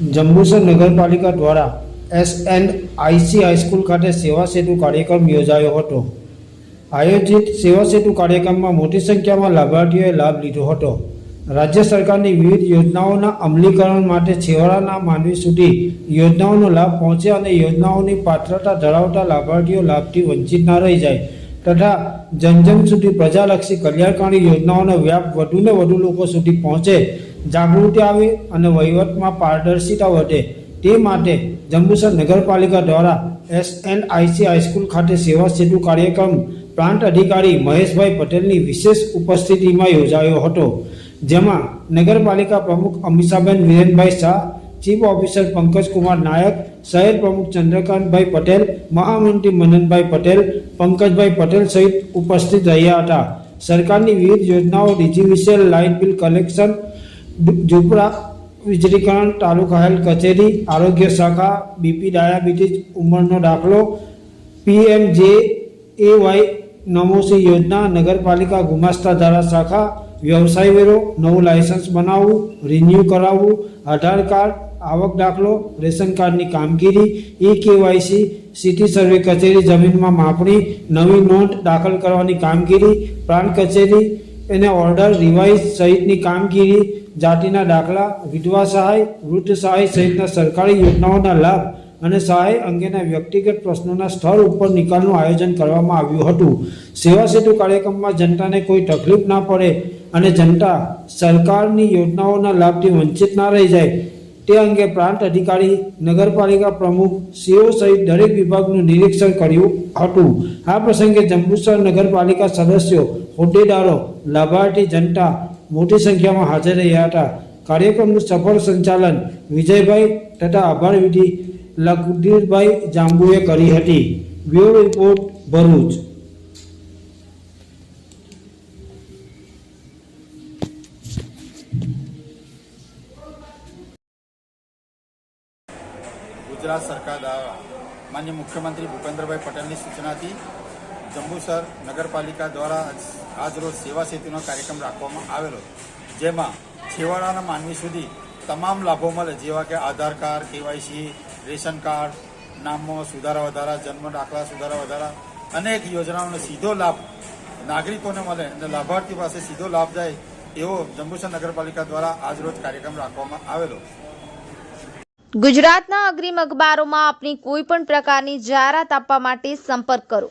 જંબુસર નગરપાલિકા દ્વારા S and IC high school ખાતે સેવા સેતુ કાર્યક્રમ યોજાયો હતો. આયોજિત સેવા સેતુ કાર્યક્રમમાં મોટી સંખ્યામાં લાભાર્થીઓએ લાભ લીધો હતો. રાજ્ય સરકારની વિવિધ યોજનાઓના અમલીકરણ માટે છેવાડાના માનવી સુધી યોજનાઓનો લાભ પહોંચે અને યોજનાઓની પાત્રતા ધરાવતા લાભાર્થીઓ લાભથી વંચિત ના રહી જાય તથા જનજન સુધી પ્રજાલક્ષી કલ્યાણકારી યોજનાઓનો વ્યાપ વધુને વધુ લોકો સુધી પહોંચે જાગૃતિ આવે અને વહીવટમાં પારદર્શિતા વધે. તે માટે જંબુસર નગરપાલિકા દ્વારા એસ એન્ડ આઈસી હાઈસ્કૂલ ખાતે સેવા સેતુ કાર્યક્રમ પ્રાંત અધિકારી મહેશભાઈ પટેલની વિશેષ ઉપસ્થિતિમાં યોજાયો હતો, જેમાં નગરપાલિકા પ્રમુખ અમિષાબેન વિરેનભાઈ શાહ, ચીફ ઓફિસર પંકજકુમાર નાયક, શહેર પ્રમુખ ચંદ્રકાંતભાઈ પટેલ, મહામંત્રી મનનભાઈ પટેલ, પંકજભાઈ પટેલ સહિત ઉપસ્થિત રહ્યા હતા. સરકારની વિવિધ યોજનાઓ ડીજીવીસીએલ લાઇટ બિલ કલેક્શન ઝૂંપડા વીજળીકરણ તાલુકા હેલ્થ કચેરી, આરોગ્ય શાખા, બીપી, ડાયાબિટીસ, ઉંમરનો દાખલો પીએમજે એ વાય નમોસી યોજના, નગરપાલિકા ગુમાસ્તા ધારા શાખા વ્યવસાય વેરો, નવું લાયસન્સ બનાવવું, રિન્યૂ કરાવવું, આધાર કાર્ડ, આવક દાખલો, રેશન કાર્ડની કામગીરી, ઈ કેવાયસી, સિટી સર્વે કચેરી, જમીનમાં માપણી, નવી નોંધ દાખલ કરવાની કામગીરી, પ્રાંત કચેરી, એને ઓર્ડર, રિવાઇઝ સહિતની કામગીરી જાતિના દાખલા, વિધવા સહાય, વૃદ્ધ સહાય સહિતના સરકારી યોજનાઓના લાભ અને સહાય અંગેના વ્યક્તિગત પ્રશ્નોના સ્થળ ઉપર નિકાલનું આયોજન કરવામાં આવ્યું હતું. સેવા સેતુ કાર્યક્રમમાં જનતાને કોઈ તકલીફ ના પડે અને જનતા સરકારની યોજનાઓના લાભથી વંચિત ના રહી જાય, તે અંગે પ્રાંત અધિકારી, નગરપાલિકા પ્રમુખ, સીઓ સહિત દરેક વિભાગનું નિરીક્ષણ કર્યું હતું. આ પ્રસંગે જંબુસર નગરપાલિકા સદસ્યો, હોદ્દેદારો, લાભાર્થી જનતા મોટી સંખ્યામાં હાજર રહ્યા હતા. કાર્યક્રમનું સફળ સંચાલન વિજયભાઈ તથા આભાર વિધિ લકદીરભાઈ જાંબુએ કરી હતી. Bureau report, Bharuch. ગુજરાત સરકાર દ્વારા માન્ય મુખ્યમંત્રી ભૂપેન્દ્રભાઈ પટેલની સૂચનાથી જંબુસર નગરપાલિકા દ્વારા આજરોજ સેવા સેતુનો કાર્યક્રમ રાખવામાં આવેલો. જેમાં છેવાડાના માનવી સુધી તમામ લાભો મળે, જેવા કે Aadhaar card, KYC, ration card, નામો સુધારા વધારા, જન્મ દાખલા સુધારા વધારા, અનેક યોજનાઓનો સીધો લાભ નાગરિકોને મળે અને લાભાર્થી પાસે સીધો લાભ જાય એવો જંબુસર નગરપાલિકા દ્વારા આજરોજ કાર્યક્રમ રાખવામાં આવેલો. ગુજરાતના અગ્રીમ અખબારોમાં આપની કોઈ પણ પ્રકારની જાહેરાત આપવા માટે સંપર્ક કરો.